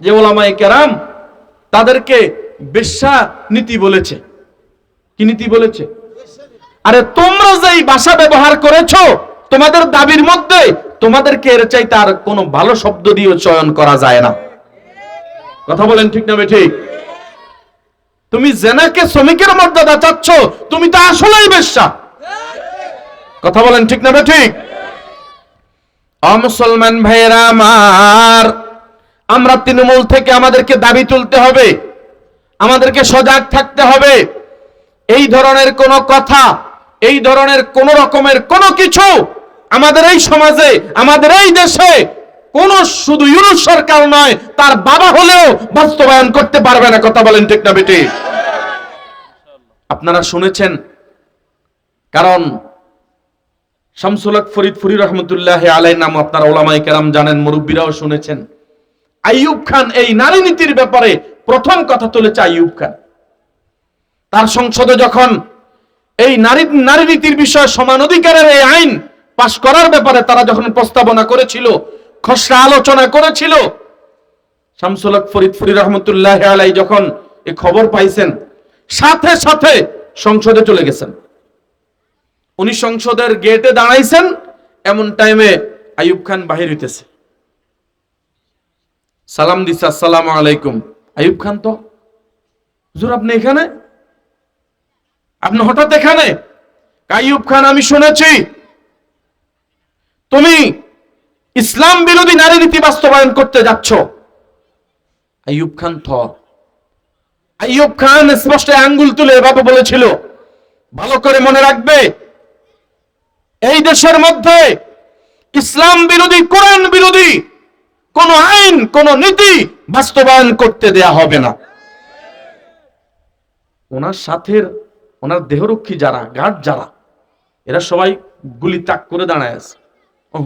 যে ওলামায়ে কেরাম তাদেরকে বেশ্যা নীতি বলেছে। কি নীতি বলেছে? আরে তোমরা যেই ভাষা ব্যবহার করেছ, তোমাদের দাবির মধ্যে তোমাদেরকে এর চাইতে আর কোনো ভালো শব্দ দিয়ে চয়ন করা যায় না। কথা বলেন ঠিক না ঠিক তুমি জেনাকে শ্রমিকের মর্যাদা চাচ্ছ, তুমি তো আসলেই বেশ্যা। কথা বলেন ঠিক না ঠিক অমুসলমান ভাইয়েরা আমার আমরা তৃণমূল থেকে আমাদেরকে দাবি তুলতে হবে, আমাদেরকে সজাগ থাকতে হবে। এই ধরনের কোন কথা, এই ধরনের কোন রকমের কোন কিছু আমাদের এই সমাজে, আমাদের এই দেশে কোন শুধু ইউনুস সরকার নয়, তার বাবা হলেও বাস্তবায়ন করতে পারবে না, কথা বলেন ঠিক না, বেটি? আপনারা শুনেছেন, কারণ শামসুলক ফরিদ ফরি রহমতুল্লাহ আলাই নাম আপনারা ওলামাই কেরাম জানেন, মুরব্বীরাও শুনেছেন। আইয়ুব খান এই নারী নীতির ব্যাপারে প্রথম কথা তুলেছে আইয়ুব খান। তার সংসদে যখন এই নারী নারী নীতির বিষয়ে সমান অধিকারের এই আইন পাশ করার ব্যাপারে তারা যখন প্রস্তাবনা করেছিল, খসড়া আলোচনা করেছিল শামসুলক ফরিদ ফরি রহমতুল্লাহ আলাই যখন এই খবর পাইছেন, সাথে সাথে সংসদে চলে গেছেন। উনি সংসদের গেটে দাঁড়াইছেন, এমন টাইমে আইয়ুব খান বাহির হইতেছে। সালাম দিছে, আসসালামু আলাইকুম। আইয়ুব খান তো, হুজুর, আপনি এখানে? আপনি হঠাৎ এখানে? আইয়ুব খান, আমি শুনেছি। তুমি ইসলাম বিরোধী নারী নীতি বাস্তবায়ন করতে যাচ্ছ। আইয়ুব খান থ, আইয়ুব খান স্পষ্ট আঙ্গুল তুলে এভাবে বলেছিল, ভালো করে মনে রাখবে, এই দেশের মধ্যে ইসলাম বিরোধী, কোরআন বিরোধী কোন আইন, কোন নীতি বাস্তবায়ন করতে দেয়া হবে না। ওনার সাথের, ওনার দেহরক্ষী যারা, গার্ড যারা, এরা সবাই গুলি তাক করে দাঁড়ায় আছে।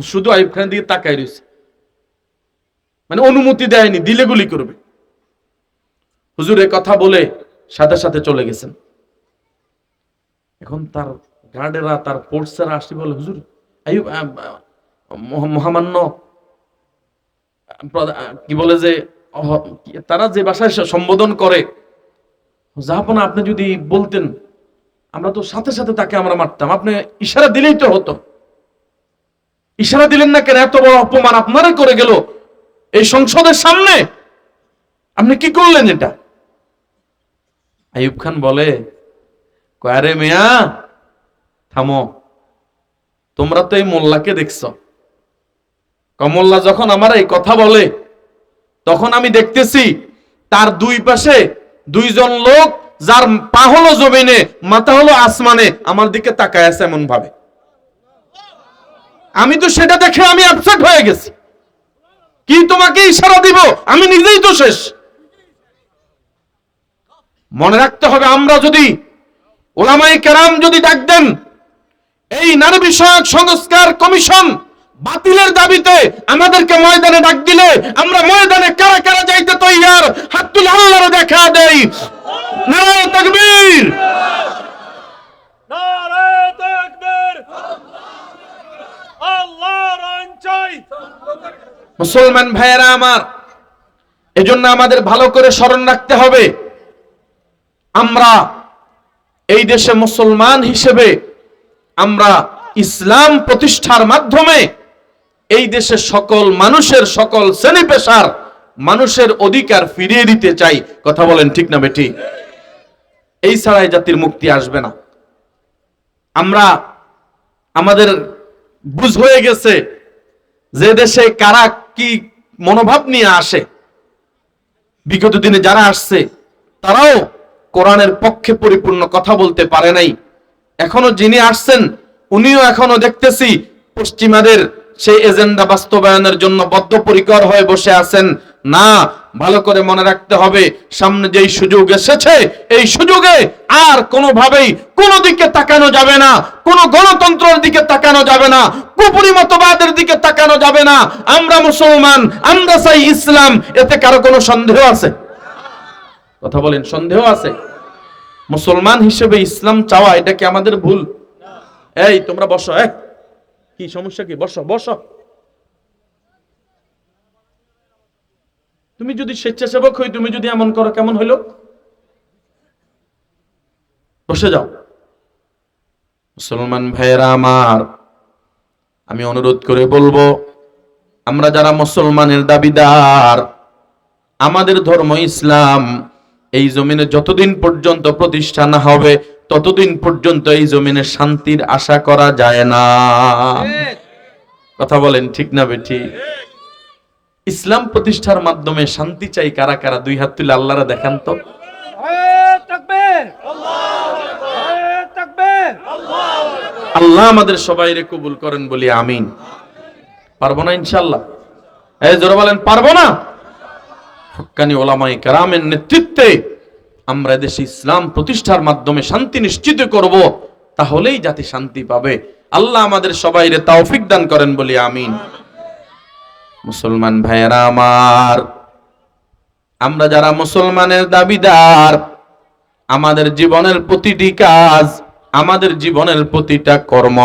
শুধু আইব খানের দিকে তাকাই রয়েছে। মানে অনুমতি দেয়নি, দিলে গুলি করবে। হুজুর এ কথা বলে সাথে সাথে চলে গেছেন। এখন তার গার্ডেরা, তার ফোর্সেরা আসি বলে, হুজুর মহামান্য কি বলে যে তারা যে ভাষায় সম্বোধন করে জাহাপনা আপনি যদি বলতেন, আমরা তো সাথে সাথে তাকে আমরা মারতাম। আপনি ইশারা দিলেই তো হতো। ইশারা দিলেন না কেন? এত বড় অপমান আপনারাই করে গেল এই সংসদের সামনে? আপনি কি করলেন এটা? আইয়ুব খান বলে, কয়ারে মেয়া, থামো। তোমরা তো এই মোল্লাকে দেখছ। কমল্লা যখন আমার এই কথা বলে, তখন আমি দেখতেছি তার দুই পাশে দুইজন লোক, যার পা হলো জমিনে, মাথা হলো আসমানে, আমার দিকে তাকায় আছে এমন ভাবে আমি তো সেটা দেখে আমি আপসেট হয়ে গেছি। কি তোমাকে ইশারা দিব? আমি নিজেই তো শেষ। মনে রাখতে হবে, আমরা যদি ওলামাই কেরাম যদি ডাক দেন, এই নারী বিষয়ক সংস্কার কমিশন বাতিলের দাবিতে আমাদেরকে ময়দানে ডাক দিলে আমরা ময়দানে কারা কারা যাইতে তৈয়ার? হাত তুলে আল্লাহর দেখা দেই। তাকবীর। নারায় তাকবীর। আল্লাহর মুসলমান ভাইয়েরা আমার এজন্য আমাদের ভালো করে স্মরণ রাখতে হবে। আমরা এই দেশে মুসলমান হিসেবে আমরা ইসলাম প্রতিষ্ঠার মাধ্যমে এই দেশের সকল মানুষের সকল শ্রেণি পেশার মানুষের অধিকার ফিরিয়ে দিতে চাই। কথা বলেন ঠিক না বেটি এই ছাড়াই জাতির মুক্তি আসবে না। আমরা, আমাদের বুঝ হয়ে গেছে যে দেশে কারা কি মনোভাব নিয়ে আসে। বিগত দিনে যারা আসছে, তারাও কোরআনের পক্ষে পরিপূর্ণ কথা বলতে পারে নাই। এখনও যিনি আসছেন, উনিও এখনও দেখতেছি পশ্চিমাদের সেই এজেন্ডা বাস্তবায়নের জন্য বদ্ধপরিকর হয়ে বসে আছেন। না, ভালো করে মনে রাখতে হবে, সামনে যেই সুযোগ এসেছে, এই সুযোগে আর কোনোভাবেই কোনো দিকে তাকানো যাবে না, কোন গণতন্ত্রের দিকে তাকানো যাবে না, কুপুরি মতবাদের দিকে তাকানো যাবে না। আমরা মুসলমান, আমরা চাই ইসলাম, এতে কারও কোনো সন্দেহ আছে? কথা বলেন, সন্দেহ আছে? মুসলমান হিসেবে ইসলাম চাওয়া, এটা কি আমাদের ভুল? এই, তোমরা বসো, এই। কি সমস্যা কি? বসো বসো। তুমি যদি স্বেচ্ছাসেবক হই, তুমি যদি এমন করো, কেমন হইল? বসে যাও। মুসলমান ভাইয়েরা আমার, আমি অনুরোধ করে বলব, আমরা যারা মুসলমানের দাবিদার, আমাদের ধর্ম ইসলাম এই জমিনে যতদিন পর্যন্ত প্রতিষ্ঠা না হবে ততদিন পর্যন্ত এই জমিনে শান্তির আশা করা যায় না। কথা বলেন ঠিক না বেঠি? ইসলাম প্রতিষ্ঠার মাধ্যমে শান্তি চাই কারা কারা? দুই হাত তুলে আল্লাহরা দেখান তো। আল্লাহ আমাদের সবাইরে কবুল করেন বলি আমিন। পারব না ইনশাল্লাহ এই জোরে বলেন, পারব না? হক্কানি ওলামাই কারামের নেতৃত্বে আমরা দেশে ইসলাম প্রতিষ্ঠার মাধ্যমে শান্তি নিশ্চিত করব, তাহলেই জাতি শান্তি পাবে। আল্লাহ আমাদের সবাইরে তৌফিক দান করেন বলি আমিন। মুসলমান ভাইয়েরা আমার, আমরা যারা মুসলমানের দাবিদার, আমাদের জীবনের প্রতিটি কাজ, আমাদের জীবনের প্রতিটা কর্ম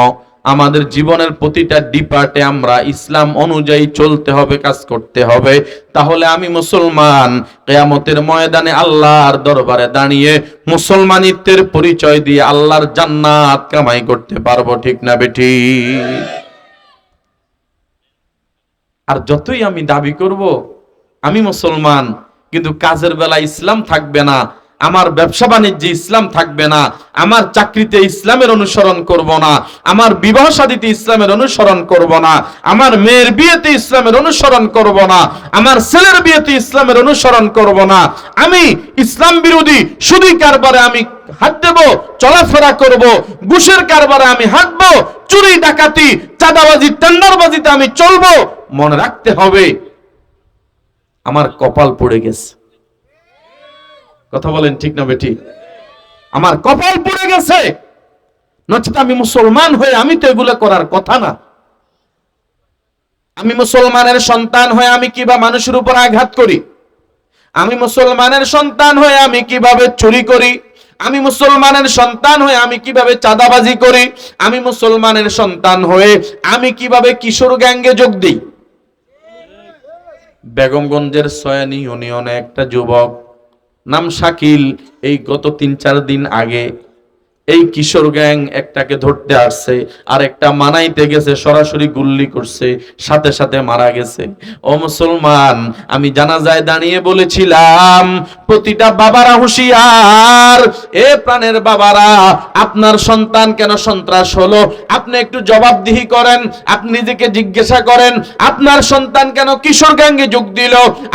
আমাদের জীবনের প্রতিটা ডিপার্টে আমরা ইসলাম অনুযায়ী চলতে হবে, কাজ করতে হবে। তাহলে আমি মুসলমান, কেয়ামতের ময়দানে আল্লাহর দরবারে দাঁড়িয়ে মুসলমানিত্বের পরিচয় দিয়ে আল্লাহর জান্নাত কামাই করতে পারব, ঠিক না বেটি আর যতই আমি দাবি করব, আমি মুসলমান, কিন্তু কাজের বেলা ইসলাম থাকবে না। আমার ব্যবসা বাণিজ্যে ইসলাম থাকবে না, আমার চাকরিতে ইসলামের অনুসরণ করব না, আমার বিবাহ শাদীতে ইসলামের অনুসরণ করব না, আমার মেয়ের বিয়েতে ইসলামের অনুসরণ করব না, আমার ছেলের বিয়েতে ইসলামের অনুসরণ করব না, আমি ইসলাম বিরোধী শুধুই কারবারে আমি হাত দেব, চলাফেরা করব, ঘুষের কারবারে আমি হাঁটবো, চুরি, ডাকাতি, চাঁদাবাজি, টেন্ডারবাজিতে আমি চলবো, মনে রাখতে হবে, আমার কপাল পড়ে গেছে। কথা বলেন ঠিক না বেটি আমার কপাল পড়ে গেছে। নচেত আমি মুসলমান হয়ে আমি তো এগুলো করার কথা না। আমি মুসলমানের সন্তান হয়ে আমি কিবা মানুষের উপর আঘাত করি। আমি মুসলমানের সন্তান হয়ে আমি কীভাবে চুরি করি। আমি মুসলমানের সন্তান হয়ে আমি কীভাবে চাঁদাবাজি করি। আমি মুসলমানের সন্তান হয়ে আমি কীভাবে কিশোর গ্যাঙ্গে যোগ দিই। বেগমগঞ্জের সয়ানি ইউনিয়নে একটা যুবক নাম শাকিল। এই গত তিন চার দিন আগে এই কিশোর গ্যাং একটাকে ধরতে আসছে আর একটা মানাইতে গেছে, সরাসরি গুল্লি করছে, সাথে সাথে মারা গেছে। ও মুসলমান, আমি জানাজায় দাঁড়িয়ে বলেছিলাম, প্রতিটা বাবারা হুঁশিয়ার, এ প্রাণের বাবারা, আপনার সন্তান কেন সন্ত্রাস হলো? আপনি একটু জবাবদিহি করেন, আপনি নিজেকে জিজ্ঞাসা করেন, আপনার সন্তান কেন কিশোর গ্যাঙ্গে যোগ দিল?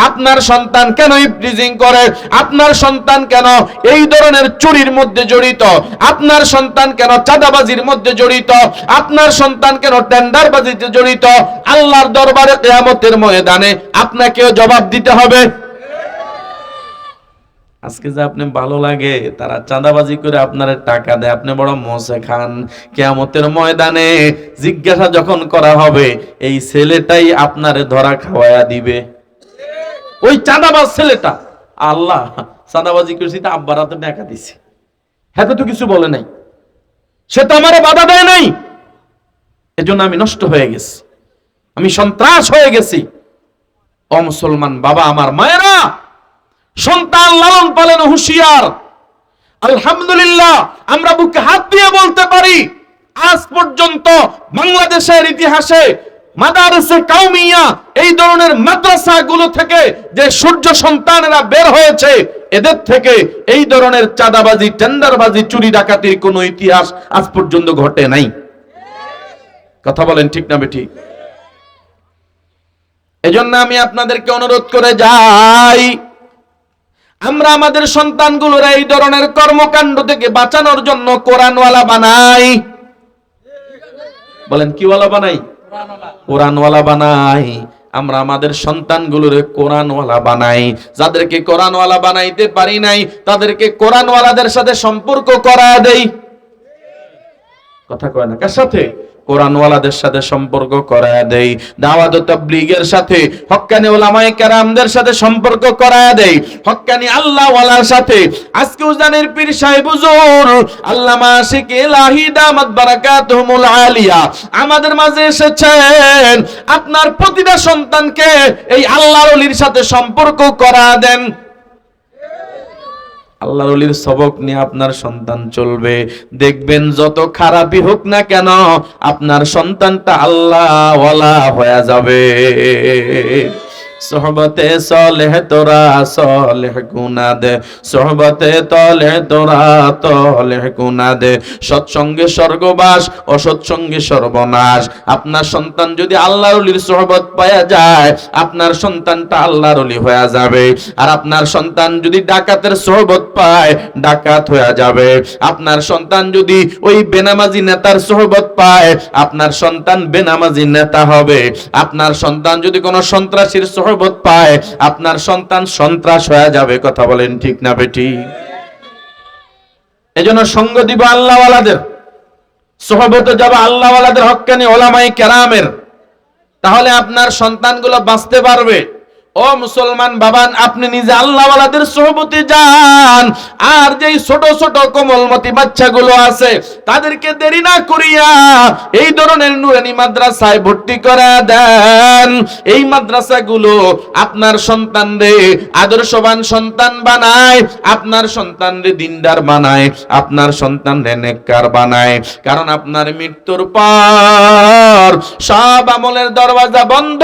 আপনার সন্তান কেন ইফটিজিং করে? আপনার সন্তান কেন এই ধরনের চুরির মধ্যে জড়িত? আপনার সন্তান কেন চাঁদাবাজির মধ্যে জড়িত? আপনার সন্তান কেন টেন্ডারবাজিতে জড়িত? আল্লাহর দরবারে কেয়ামতের ময়দানে আপনাকেও জবাব দিতে হবে। আজকে যে আপনি ভালো লাগে, তারা চাঁদাবাজি করে আপনার টাকা দেয়। আপনি বড় মজে খান। কেয়ামতের ময়দানে জিজ্ঞাসা যখন করা হবে, এই ছেলেটাই আপনার ধরা খাওয়ায়া দিবে। ওই চাঁদাবাজ ছেলেটা, আল্লাহ, চাঁদাবাজি করছি তা আব্বার হাতে টাকা দিছে। হ্যাঁ তো কিছু বলে নাই। সে তো আমারে বাধা দেয় নাই। এজন্য আমি নষ্ট হয়ে গেছি। আমি সন্ত্রাস হয়ে গেছি। ও মুসলমান বাবা আমার মায়েরা, সন্তান লালন পালন হুঁশিয়ার। আলহামদুলিল্লাহ, আমরা বুকে হাত দিয়ে বলতে পারি, আজ পর্যন্ত বাংলাদেশের ইতিহাসে মাদারসে কাউমিয়া এই ধরনের মাদ্রাসা গুলো থেকে যে সূর্য সন্তানেরা বের হয়েছে, এদের থেকে এই ধরনের চাঁদাবাজি, টেন্ডারবাজি, চুরি ডাকাতির কোনো ইতিহাস আজ পর্যন্ত ঘটে নাই। কথা বলেন ঠিক না বেটি এজন্য আমি আপনাদেরকে অনুরোধ করে যাই, আমরা আমাদের সন্তানগুলোর এই ধরনের কর্মকাণ্ড থেকে বাঁচানোর জন্য কোরআনওয়ালা বানাই। বলেন, কিওয়ালা বানাই? কোরআনওয়ালা বানাই, আমরা আমাদের সন্তানগুলোরে কোরআনওয়ালা বানাই। যাদেরকে কোরআনওয়ালা বানাইতে পারি নাই, তাদেরকে কোরআনওয়ালাদের সাথে সম্পর্ক করা দেই। কথা কয় না, কার সাথে? কোরআনওয়ালাদের সাথে সম্পর্ক করায় দেই। দাওয়াত তাবলীগের সাথে, হক্কানি ওলামায়ে কেরামদের সাথে সম্পর্ক করায় দেই। হক্কানি আল্লাহ ওয়ালার সাথে আজকে উজানের পীর সাহেব হুজুর, আল্লামা আশিক ইলাহি দামাত বারাকাতুহুমুল আলিয়া, আমাদের মাঝে এসেছেন। আপনার প্রতিটা সন্তানকে এই আল্লাহর ওলির সাথে সম্পর্ক করা দেন। আল্লাহর সবক নিয়ে আপনার সন্তান চলবে। দেখবেন যত খারাপই হোক না কেন, আপনার সন্তানটা আল্লাহওয়ালা হয়ে যাবে। সোহবতে সলেহ তোরা, সলেহ দে। সোহবতে তলে তোরা তলেহ দে। সৎসঙ্গে স্বর্গবাস, অসৎসঙ্গে সর্বনাশ। আপনার সন্তান যদি আল্লাহর অলির সোহবত পাওয়া যায়, আপনার সন্তানটা আল্লাহর অলি হয়ে যাবে। আর আপনার সন্তান যদি ডাকাতের সোহবত পায়, ডাকাত হয়ে যাবে। আপনার সন্তান যদি ওই বেনামাজি নেতার সোহবত পায়, আপনার সন্তান বেনামাজি নেতা হবে। আপনার সন্তান যদি কোনো সন্ত্রাসীর সোহবত পায়, আপনার সন্তান সন্ত্রাস হয়ে যাবে, কথা বলেন ঠিক না বেটি? এজন্য সঙ্গ দিব আল্লাহওয়ালাদের, সোহবতে যাবে আল্লাহওয়ালাদের হক্কানি ওলামাই কেরামের, তাহলে আপনার সন্তানগুলো বাঁচতে পারবে। ও মুসলমান বাবান, আপনি নিজে আল্লাহওয়ালাদের সোহবতে যান। আর যেই ছোট ছোট কোমলমতি বাচ্চাগুলো আছে, তাদেরকে দেরি না করিয়া এই ধরনের নুরানি মাদ্রাসায় ভর্তি করা দেন। এই মাদ্রাসাগুলো আপনার সন্তানরে আদর্শবান সন্তান বানায়, আপনার সন্তানরে দিনদার বানায়, আপনার সন্তানরে নেককার বানায়। কারণ আপনার মৃত্যুর পর সব আমলের দরওয়াজা বন্ধ।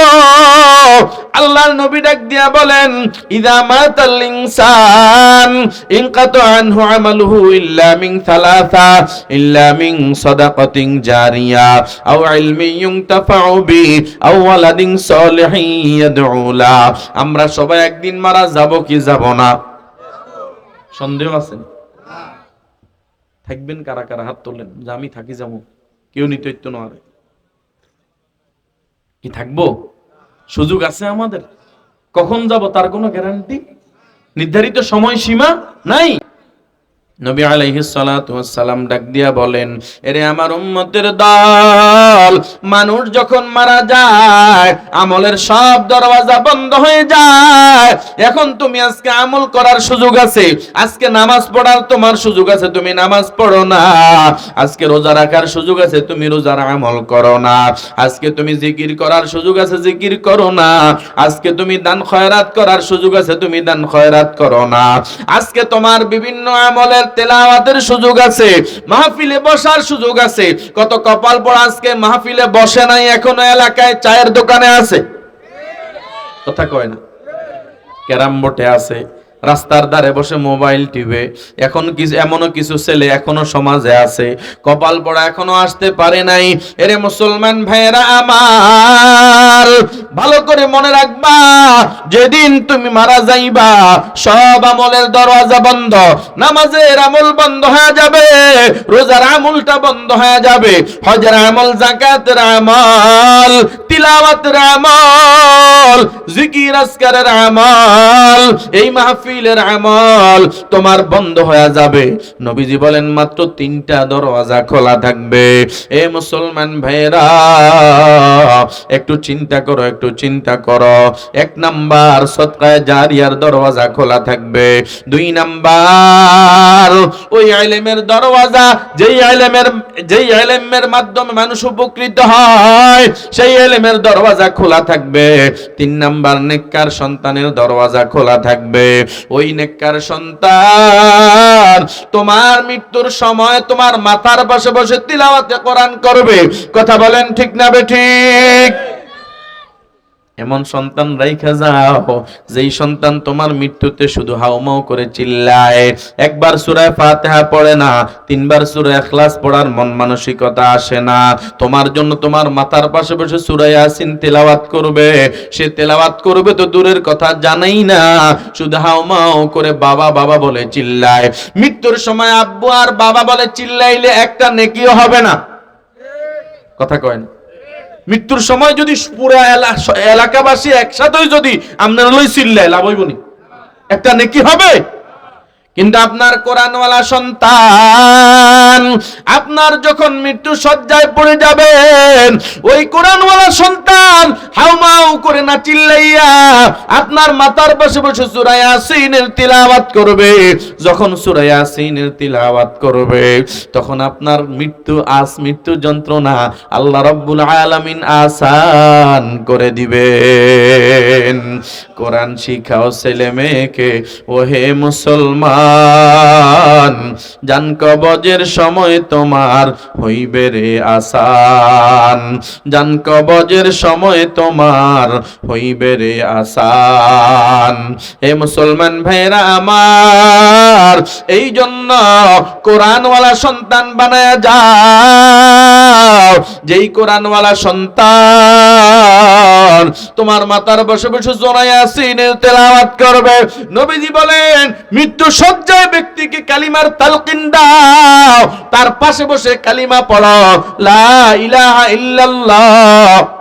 আল্লাহর নবী ডাক দিয়া বলেন, ইদা মাতাল ইনসান, ইনকাতু আনহু আমালুহু ইল্লা মিন সালাসা, ইল্লা মিন সাদাকাতিন জারিয়া, আও ইলমিন ইউনতাফাউ বি, আও ওয়ালাদিন সালিহিন ইয়াদউ লা আমরা সবাই একদিন মারা যাব কি যাব না? সন্দেহ আছে? থাকবেন কারা কারা? হাত তোলেন, যে আমি থাকি যাব, কেউ নিতৈত্য নয় কি থাকব? সুযোগ আছে আমাদের? কখন যাব তার কোনো গ্যারান্টি নির্ধারিত সময়সীমা নাই। নবী সালাম ডাক দিয়া বলেন, এরে আমার উম্মতের দল, মানুষ যখন মারা যায়, আমলের সব দরওয়াজা বন্ধ হয়ে যায়। এখন তুমি আজকে আমল করার সুযোগ আছে। আজকে নামাজ পড়ার তোমার সুযোগ আছে, তুমি নামাজ পড়ো না। আজকে রোজা রাখার সুযোগ আছে, তুমি রোজার আমল করো না। আজকে তুমি জিকির করার সুযোগ আছে, জিকির করো না। আজকে তুমি দান খয়রাত করার সুযোগ আছে, তুমি দান খয়রাত করো না। আজকে তোমার বিভিন্ন আমলের তেলাওয়াতের সুযোগ আছে, মাহফিলে বসার সুযোগ আছে। কত কপাল পড়া আজকে মাহফিলে বসে নাই, এখনও এলাকায় চায়ের দোকানে আছে? কথা কয় না? ক্যারাম বোর্ডে আছে। রাস্তার ধারে বসে মোবাইল টিপে। এখন কিছু এমনও কিছু ছেলে এখনও সমাজে আছে। কপাল পড়া এখনও আসতে পারে নাই। এরে মুসলমান ভাইয়েরা আমার, ভালো করে মনে রাখবা, যেদিন তুমি মারা যাইবা, সব আমলের দরওয়াজা বন্ধ, নামাজের আমল বন্ধ হয়ে যাবে, রোজার আমলটা বন্ধ হয়ে যাবে, হজের আমল, জাকাতের আমল, তিলাওয়াতের আমল, জিকির, আজকারের আমল, এই মাহফিলের আমল তোমার বন্ধ হয়ে যাবে। নবীজি বলেন, মাত্র তিনটা দরওয়াজা খোলা থাকবে। এ মুসলমান ভাইরা একটু চিন্তা করো, একটু চিন্তা করো। এক নাম্বার সৎকায় জারিয়ার দরওয়াজা খোলা থাকবে। দুই নাম্বার ওই আইলেমের দরওয়াজা, যেই আইলেমের যেই আইলেমের মাধ্যমে মানুষ উপকৃত হয়, সেই আইলেমের দরওয়াজা খোলা থাকবে। তিন নাম্বার নেককার সন্তানের দরওয়াজা খোলা থাকবে। ওই নেককার সন্তান তোমার মৃত্যুর সময় তোমার মাথার পাশে বসে তিলাওয়াতে কোরআন করবে। কথা বলেন ঠিক না বে ঠিক? এমন সন্তান রাইখা যাও, যেই সন্তান তোমার মৃত্যুতে শুধু হাউমাউ করে চিল্লায়। একবার সুরায় ফাতিহা পড়ে না, তিনবার সূরা ইখলাস পড়ার মন মানসিকতা আসে না। তোমার জন্য তোমার মাথার পাশে বসে সূরা ইয়াসিন তেলাওয়াত করবে। সে তেলাওয়াত করবে তো দূরের কথা জানাই না, শুধু হাউমাউ করে বাবা বাবা বলে চিল্লায়। মৃত্যুর সময় আব্বু আর বাবা বলে চিল্লাইলে একটা নেকিও হবে না। কথা কয় না। মৃত্যুর সময় যদি পুরা এলা- এলাকাবাসী একসাথে যদি আপনার লই চিল্লায় লাভ হইবনি একটা নেকি হবে? কিন্তু আপনার কোরআনওয়ালা সন্তান, আপনার যখন মৃত্যু সজ্জায় পড়ে যাবেন, ওই কোরআনওয়ালা সন্তান হাউমাউ করে না চিল্লাইয়া আপনার মাথার বসে বসে সূরা ইয়াসিনের তিলাওয়াত করবে। যখন সূরা ইয়াসিনের তিলাওয়াত করবে, তখন আপনার মৃত্যু আস, মৃত্যু যন্ত্রণা আল্লাহ রাব্বুল আলামিন আসান করে দিবেন। কোরআন শিখাও ছেলে মেয়েকে, ওহে মুসলমান জান কবজের সময় তোমার হইবে রে আসান। জান কবজের সময় তোমার হইবে রে আসান। হে মুসলমান ভাইরা আমার, এই জন্য কোরআনওয়ালা সন্তান বানায়া যাও। যেই কোরআনওয়ালা সন্তান তোমার মাতার বসে বসে জোনায় আসিনের তেলাওয়াত করবে, নবীজি বলেন মৃত্যু সজ্জায় ব্যক্তিকে কালিমার তালকিন দাও, তার পাশে বসে কালিমা পড়ো লা ইলাহা ইল্লাল্লাহ।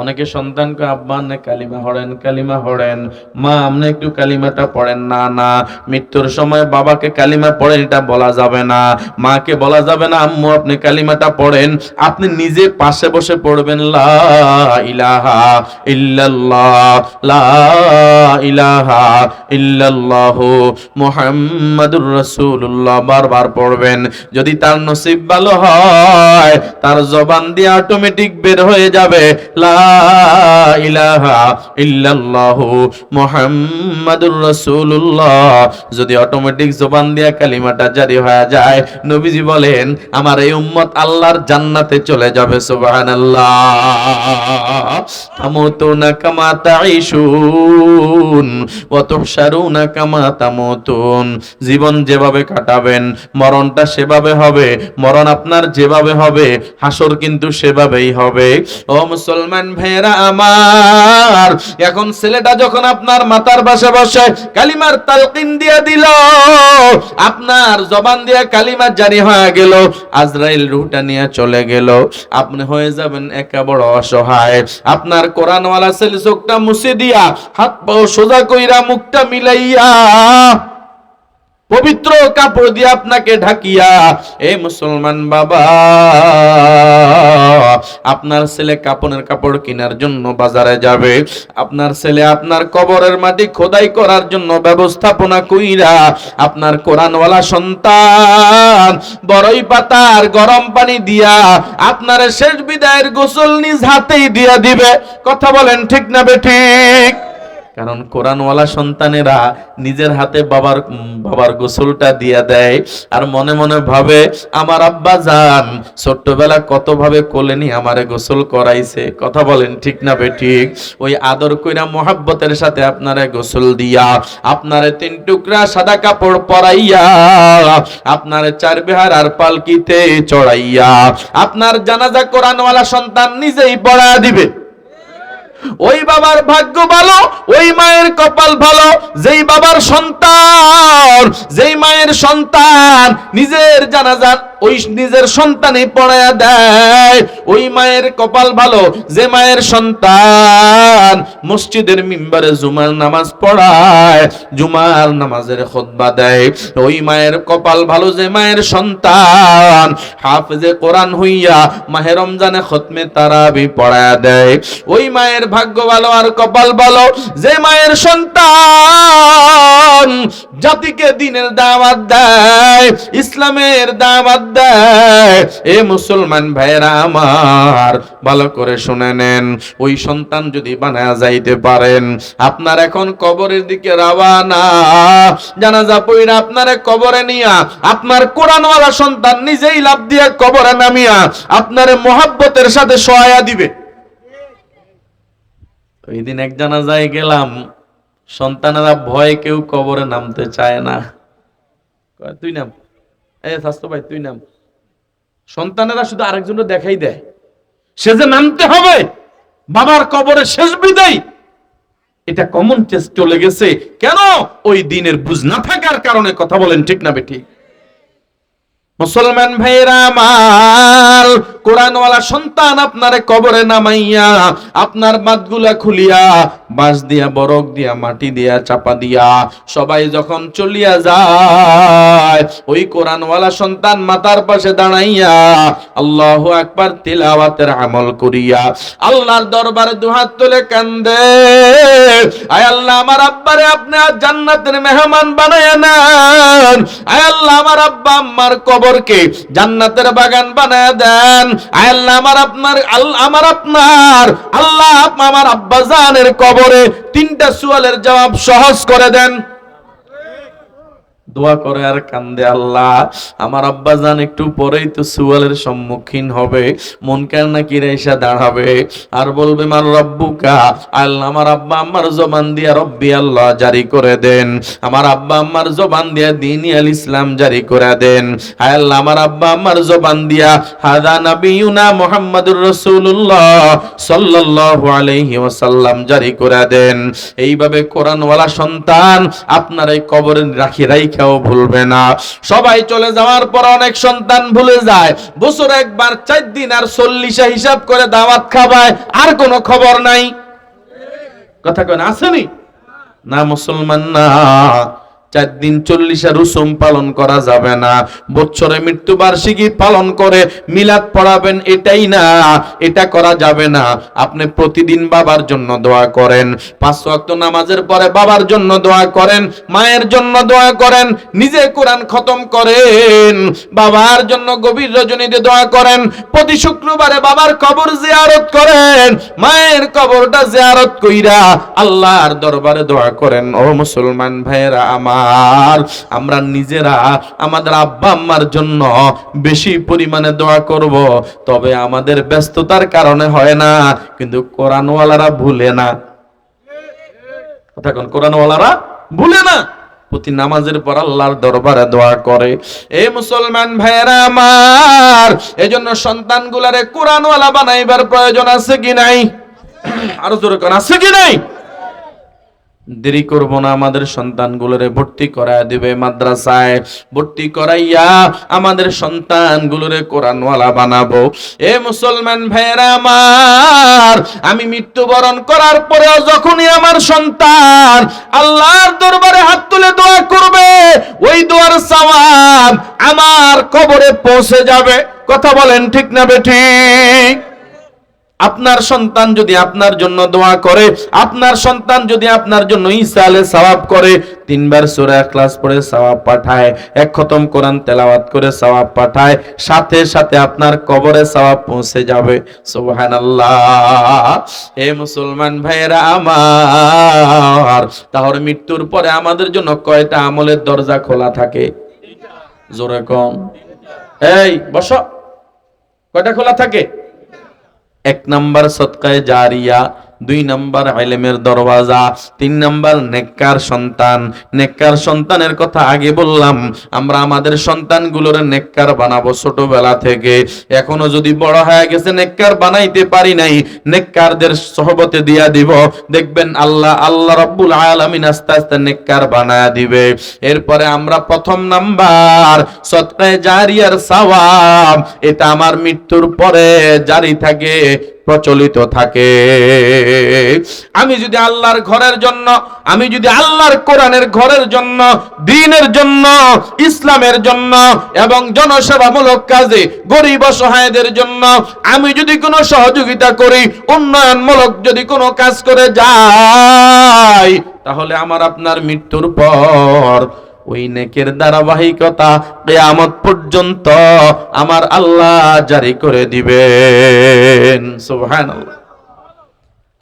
অনেকে সন্তানকে আব্বা কালিমা হড়েন কালিমা হড়েন মা, আপনি একটু কালিমাটা পড়েন। না না, মৃত্যুর সময় বাবাকে কালিমা পড়েন, এটা বলা যাবে না। মাকে বলা যাবে না, আম্মু, আপনি কালিমাটা পড়েন। আপনি নিজে পাশে বসে পড়বেন, লা ইলাহা ইল্লাল্লাহ, লা ইলাহা ইল্লাল্লাহ মুহাম্মাদুর রাসূলুল্লাহ বারবার পড়বেন। যদি তার নসিব ভালো হয়, তার জবান দিয়ে অটোমেটিক বের হয়ে যাবে, লা যদি অটোমেটিক জবান দিয়ে কালিমাটা জারি হয়ে যায়, নবীজি বলেন, আমার এই উম্মত আল্লাহর জান্নাতে চলে যাবে, সুবহানাল্লাহ। তামুতুন। জীবন যেভাবে কাটাবেন, মরণটা সেভাবে হবে, মরণ আপনার যেভাবে হবে, হাসর কিন্তু সেভাবেই হবে। ও মুসলমান ভাইয়েরা আমার, এখন ছেলেটা যখন আপনার মাথার বাসে বসে কালিমার তালকিন দিয়ে দিল, আপনার জবান দিয়ে কালিমা জারি হয়ে গেল, আজরাইল রুহটা নিয়ে চলে গেল। আপনি হয়ে যাবেন একা বড় অসহায়। আপনার কোরআনওয়ালা ছেলে চোখটা মুছে দিয়া হাত পাও সোজা কইরা মুখটা মিলাইয়া পবিত্র কাপড় দিয়ে আপনাকে ঢাকিয়া, এ মুসলমান বাবা, আপনার ছেলে কাপড়ের কাপড় কেনার জন্য বাজারে যাবে। আপনার ছেলে আপনার কবরের মাটি খোদাই করার জন্য ব্যবস্থাপনা কইরা, আপনার কোরআনওয়ালা সন্তান, বড়ই পাতার গরম পানি দিয়া আপনার শেষ বিদায়ের গোসল নিজ হাতেই দিয়া দিবে। কথা বলেন ঠিক না বে ঠিক? কারণ কোরআনওয়ালা সন্তানেরা নিজের হাতে বাবার বাবার গোসলটা দিয়া দেয় আর মনে মনে ভাবে, আমার আব্বা যান, ছোট্টবেলা কত ভাবে কোলে আমারে গোসল করাইছে? কথা বলেন, ঠিক না বে ঠিক? ওই আদর কইরা মোহাব্বতের সাথে আপনারে গোসল দিয়া, আপনারে তিন টুকরা সাদা কাপড় পরাইয়া, আপনারে চার বিহার আর পালকিতে চড়াইয়া, আপনার জানাজা কোরআনওয়ালা সন্তান নিজেই পড়া দিবে। ওই বাবার ভাগ্য ভালো, ওই মায়ের কপাল ভালো। যেই বাবার সন্তান, যেই মায়ের সন্তান, নিজের জানাজার ওই নিজের সন্তানই পড়ায়া দেয়। ওই মায়ের কপাল ভালো, যে মায়ের সন্তান মসজিদের মিম্বারে জুমার নামাজ পড়ায়, জুমার নামাজের খুতবা দেয়। ওই মায়ের কপাল ভালো, যে মায়ের সন্তান হাফেজে কোরআন হইয়া মাহে রমজানে খতমে তারাবি পড়ায়া দেয়। ওই মায়ের ভাগ্য ভালো আর কপাল ভালো, যে মায়ের সন্তান জাতিকে দিনের দাওয়াত দেয়, ইসলামের দাওয়াত এ মুসলমান ভাইরা আমার, ভালো করে শুনে নেন। ওই সন্তান যদি বানায়া যাইতে পারেন, আপনার এখন কবরের দিকে রাওয়ানা। জানাজা পইরা আপনারে কবরে নিয়া, আপনার কোরআনওয়ালা সন্তান নিজেই লাভ দিয়া কবরে নামিয়া, আপনারে মোহাব্বতের সাথে সহায়া দিবে। ওই দিন এক জানাজায় গেলাম, সন্তানেরা ভয় কেউ কবরে নামতে চায় না। তুই নাম? স্বাস্থ্য ভাই, তুই নাম। সন্তানেরা শুধু আরেকজন দেখাই দেয়। সে যে নামতে হবে, বাবার কবরে শেষ বিদায়। এটা কমন টেস্ট চলে গেছে। কেন? ওই দিনের বুঝ না থাকার কারণে কথা বলেন ঠিক না বেঠিক মুসলমান ভাইয়েরা আমার কোরআনওয়ালা সন্তান আপনারে কবরে নামাইয়া, আপনার বাতগুলা খুলিয়া, বাঁশ দিয়া, বরক দিয়া, মাটি দিয়া, চাপা দিয়া, সবাই যখন চলিয়া যায়, ওই কোরআনওয়ালা সন্তান মাতার পাশে দাঁড়াইয়া আল্লাহু আকবার তিলাওয়াতের আমল করিয়া আল্লাহর দরবারে দুহাত তুলে কান্দে, আয় আল্লাহ, আমার আব্বারে আপনি জান্নাতের মেহমান বানায় নেন। আয় আল্লাহ, আমার আব্বা আম্মার কবরকে জান্নাতের বাগান বানায় দেন। আল্লাহ আমার আপনার আমার আপনার, আল্লাহ আমার আব্বাজানের কবরে তিনটা সুয়ালের জবাব সহজ করে দেন। দোয়া করে আর কান্দে আল্লাহ। আমার আব্বা জান একটু পরেই তো সুয়ালের সম্মুখীন হবে। মন কেন নাকি রেসা দাঁড়াবে? আর বলবে, মার রব্বুকা। আল্লাহ আমার আব্বা আমার জবান দিয়া রব্বি আল্লাহ জারি করে দেন। আমার আব্বা আমার জবান দিয়া দিনী আল ইসলাম জারি করে দেন। হায় আল্লাহ, আমার আব্বা আমার জবান দিয়া, হাদা নবিয়ুনা মুহাম্মাদুর রাসূলুল্লাহ সাল্লাল্লাহু আলাইহি ওয়াসাল্লাম জারি করে দেন। এইভাবে কোরআনওয়ালা সন্তান আপনার এই কবরে রাখি রাইখাও ভুলবে না। সবাই চলে যাওয়ার পর অনেক সন্তান ভুলে যায়। বছর একবার চার দিন আর চল্লিশে হিসাব করে দাওয়াত খাবায়, আর কোনো খবর নাই। কথা কেন আসেনি না মুসলমান না। চার দিন চল্লিশে রুসুম পালন করা যাবে না। বছরে মৃত্যুবার্ষিকী পালন করে মিলাদ পড়াবেন এটাই না, এটা করা যাবে না। আপনি প্রতিদিন বাবার জন্য দোয়া করেন, পাঁচ ওয়াক্ত নামাজের পরে বাবার জন্য দোয়া করেন, মায়ের জন্য দোয়া করেন নিজে কোরআন খতম করেন, বাবার জন্য গভীর রজনীতে দোয়া করেন, প্রতি শুক্রবারে বাবার কবর জিয়ারত করেন, মায়ের কবরটা জিয়ারত কইরা আল্লাহর দরবারে দোয়া করেন। ও মুসলমান ভাইয়েরা আমার আমরা নিজেরা আমাদের আব্বা আম্মার জন্য বেশি পরিমাণে দোয়া করব। তবে আমাদের ব্যস্ততার কারণে হয় না, কিন্তু কোরআনওয়ালারা ভুলে না। কথা কোরআনওয়ালারা ভুলে না। প্রতি নামাজের পর আল্লাহর দরবারে দোয়া করে। এ মুসলমান ভাইয়েরা আমার, এজন্য সন্তানগুলারে কোরআনওয়ালা বানাইবার প্রয়োজন আছে কি নাই? আরও জোরে কোন, আছে কি নাই? দেরি করব না, আমাদের সন্তানগুলোরে ভর্তি করায় দিবে মাদ্রাসায়। ভর্তি করাইয়া আমাদের সন্তানগুলোরে কোরআনওয়ালা বানাবো। এ মুসলমান ভাইয়েরা আমার, আমি মৃত্যুবরণ করার পরেও যখনই আমার সন্তান আল্লাহর দরবারে হাত তুলে দোয়া করবে, ওই দোয়ার সওয়াব আমার কবরে পৌঁছে যাবে। কথা বলেন ঠিক না বেঠিক আপনার সন্তান যদি আপনার জন্য দোয়া করে, আপনার সন্তান যদি আপনার জন্য ইসালে সওয়াব করে, তিনবার সূরা ক্লাস পড়ে সওয়াব পাঠায়, এক খতম কোরআন তেলাওয়াত করে সওয়াব পাঠায়, সাথে সাথে আপনার কবরে সওয়াব পৌঁছে যাবে। সুবহানাল্লাহ। হে মুসলমান ভাইয়েরা আমার, তাহলে মৃত্যুর পরে আমাদের জন্য কয়টা আমলের দরজা খোলা থাকে? জোরে কম। এই, বস। কয়টা খোলা থাকে? এক নাম্বার সৎকায় জারিয়া দুই নাম্বার আইলেমের দরওয়াজা, তিন নাম্বার নেককার সন্তান। নেককার সন্তানের কথা আগে বললাম, আমরা আমাদের সন্তানগুলোর নেককার বানাবো ছোটবেলা থেকে। এখনও যদি বড় হয়ে গেছে, নেককার বানাইতে পারি নাই, নেককারদের সহবতে দিয়া দিব। দেখবেন আল্লাহ আল্লাহ রব্বুল আলামিন আস্তে আস্তে নেককার বানায় দিবে। এরপরে আমরা প্রথম নাম্বার, সৎকায় জারিয়ার সওয়াব। এটা আমার মৃত্যুর পরে জারি থাকে। প্রচলিত থাকে। আমি যদি আল্লাহর ঘরের জন্য, আমি যদি আল্লাহর কোরআনের ঘরের জন্য, দিনের জন্য, ইসলামের জন্য এবং জনসেবামূলক কাজে গরিব অসহায়দের জন্য আমি যদি কোনো সহযোগিতা করি, উন্নয়নমূলক যদি কোনো কাজ করে যাই, তাহলে আমার আপনার মৃত্যুর পর ওই নেকের ধারাবাহিকতা কেয়ামত পর্যন্ত আমার আল্লাহ জারি করে দিবেন। সুবহানাল্লাহ।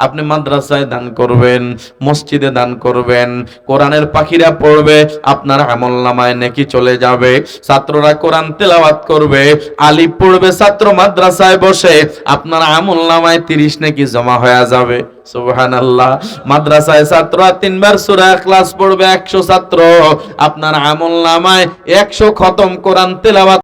আপনি মাদ্রাসায় দান করবেন, মসজিদে দান করবেন, কোরআনের পাখিরা পড়বে, আপনার আমল নামায় নাকি চলে যাবে, ছাত্ররা কোরআন তেলাওয়াত করবে, আলিফ পড়বে, ছাত্র মাদ্রাসায় বসে, আপনার আমল নামায় তিরিশ নাকি জমা হয়ে যাবে। মাদ্রাসায় ছাত্ররা তিনবার সূরা ক্লাস পড়বে, একশো ছাত্র। আপনার আমল নামায় একশো খতম কোরআন তেলাওয়াত